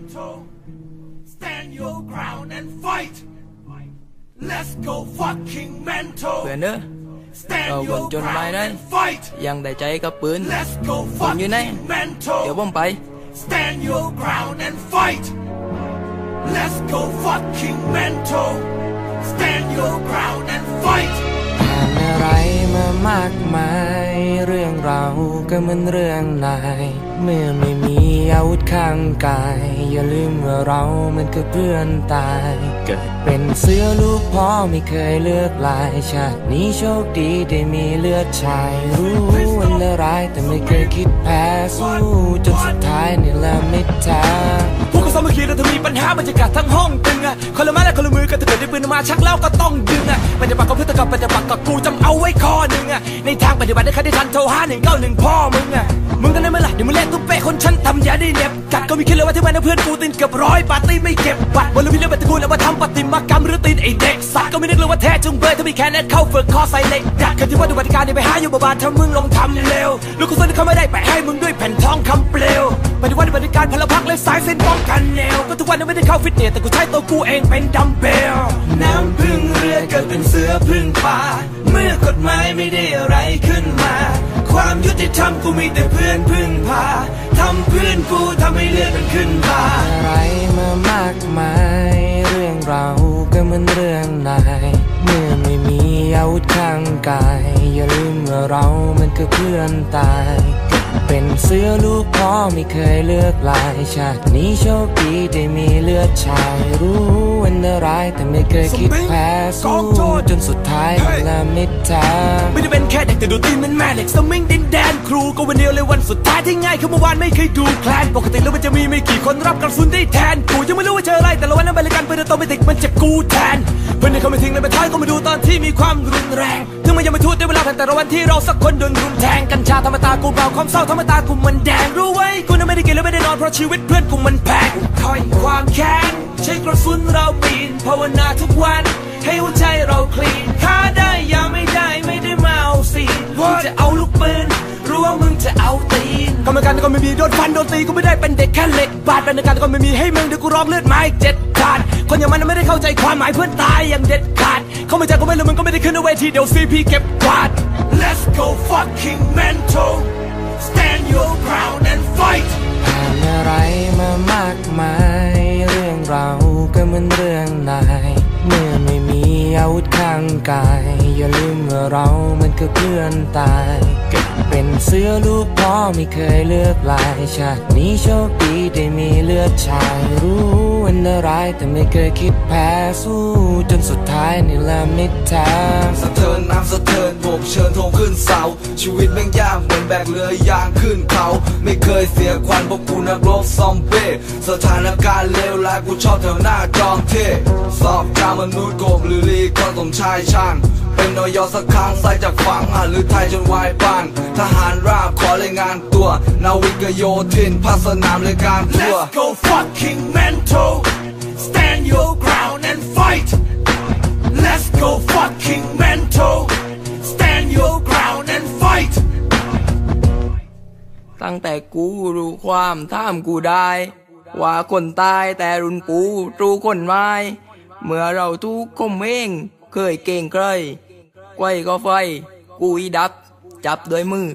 mental. Stand your ground and fight. Let's go fucking mental. เพื่อนเนอะ Stand Rồi, your quần chôn ground mai đấy. and fight. ยังได้ใจกับปืน Let's go ปืนอยู่ไหน fucking mental. เดี๋ยวผมไป Stand your ground and fight. Let's go fucking mental. Stand your ground and fight. ผ่านอะไรมามากมาย เรื่องเราก็เหมือนเรื่องนาย เมื่อไม่มีอาวุธข้างกาย อย่าลืมว่าเรามันก็เพื่อนตาย เกิดเป็นเสือลูกพ่อไม่เคยเลือกลาย ชาตินี้โชคดีได้มีเลือดชาย รู้วันละร้ายแต่ไม่เคยคิดแพ้สู้จนสุดท้ายนี่แหละมิตรแท้พวกกูสามัคคีแล้วถ้ามีปัญหาบรรยากาศทั้งห้องตึงอะคนละไม้และคนละมือกันถ้าเกิดได้ปืนมาชักแล้วก็ต้องดึงอะปฏิบัติกับเพื่อนกับปฏิบัติกับกูจำเอาไว้ข้อหนึ่งอะในทางปฏิบัติได้ใครได้ทันโทรหาหนึ่งเก้าหนึ่งพ่อมึงอะ มึงกันได้ไหมล่ะเดี๋ยวมึงเล่นตุ๊เป้คนฉันทำยาได้เน็บกัดก็มีคิดเลยว่าที่มันเพื่อนกูตีนเกือบร้อยปาร์ตี้ไม่เก็บบัตรวันละพิเรื่องบัตรกูแล้วว่าทำปฏิมากรรมหรือตีนไอเด็กสัตว์ก็ไม่นึกเลยว่าแท้จุงเบยถ้ามีแค่นั้นเข้าฝึกคอใส่เหล็กดักกันที่ว่าดูปฏิการเนี่ไปหาอยู่บาบาถ้ามึงลงทำเร็วลูกกูเส้นเขาไม่ได้แปะให้มึงด้วยแผ่นทองคำเปลวปฏิวัติปฏิการพลพักและสายเส้นป้องกันแนวก็ทุกวันนี้ไม่ได้เข้าฟิตเนสแต่กูใช้ตัวกูเองเป็นดัมเบลน้ำพึ่งเรือเกิดเป็นเสือพึ่งป่า เมื่อกฎหมายไม่ได้อะไร ดทำกูมีแต่เพื่อนพึ่งพาทำเพื่อนกูทำให้เลือดมันขึ้นมาอะไรมามากมาย เรื่องเราก็เหมือนเรื่องนายเมื่อไม่มีอาวุธข้างกาย อย่าลืมว่าเรามันก็เพื่อนตาย เป็นเสื้อลูกพ่อไม่เคยเลือกลายชาตินี้โชคดีได้มีเลือดชายรู้วันอะไรายแต่ไม่เคยคิดแพ้สู้จนสุดท้ายละมิดแท้ไม่ได้เป็นแค่เด็กแต่ดูตีนเป็นแม่เหล็กสมิงดินแดนครูก็วันเดียวเลยวันสุดท้ายที่ง่ายคือเมื่อวานไม่เคยดูแคลนปกติแล้วมันจะมีไม่กี่คนรับกระสุนได้แทนกูยังไม่รู้ว่าเจออะไรแต่ละวันนั้นบริการไปเดินโตไปติกมันเจ็บกูแทนเพื่อนที่เขาไม่ทิ้งเลยไปท้ายก็มาดูตอนที่มีความรุนแรงถึงมันยังไม่ทูดด้เวลาแผ่นแต่ละวันที่เราสักคนโดนรุนแทงกัญชาธรรมตากูเบาความเศร้าธรรมตากูมันแดงรู้ไว้กูนั้นไม่ได้กินและไม่ได้นอนเพราะชีวิตเพื่อนกูมันแพงคอยความแค้นใช้กระสุนเราปีนภาวนาทุกวันให้หัวใจเราคลีน รรมการก็ไม่มีโดนฟันโดนตีกูไม่ได้เป็นเด็กแค่เหล็กบาดเป็นการก็ไม่มีให้มึงเดี๋ยวกูร้องเลือดไม้เจ็ดขาดคนอย่างมันไม่ได้เข้าใจความหมายเพื่อนตายอย่างเด็ดขาด เขาไม่ใจกูไม่รู้มึงก็ไม่ได้ขึ้นในเวทีเดี๋ยวซีพีเก็บกวาด Let's go fucking mental. Stand your ground and fight. กาย อย่าลืมว่าเรามันก็เพื่อนตายเป็นเสือลูกพ่อไม่เคยเลือกลายชาตินี้โชคดีได้มีเลือดชาย รู้วันอะไรายแต่ไม่เคยคิดแพ้สู้ จนสุดท้ายนี่แหละมิตรแท้ ขึ้นเสา ชีวิตแม่งยากเหมือนแบกเรือยางขึ้นเขา ไม่เคยเสียควันเพราะกูนักรบซอมเบ้สถานการณ์เลวร้ายกูชอบแถวหน้าจอมเทสอบจามนุษย์โกบหรือลีก็สมชายช่างเป็นนอยอสักครั้งใส่จากฝังอะหรือไทยจนวายปานทหารราบขอรายงานตัว นาวิกโยธินภาคสนามรายการทั่ว Let's go fucking mental. ตั้งแต่กูรู้ความท่ามกูได้ ว่าคนตายแต่รุนปูรู้คนไม้ เมื่อเราทุกคมเองเคยเก่งเคยไกวก็ไฟ กูอีดับ จับด้วยมือ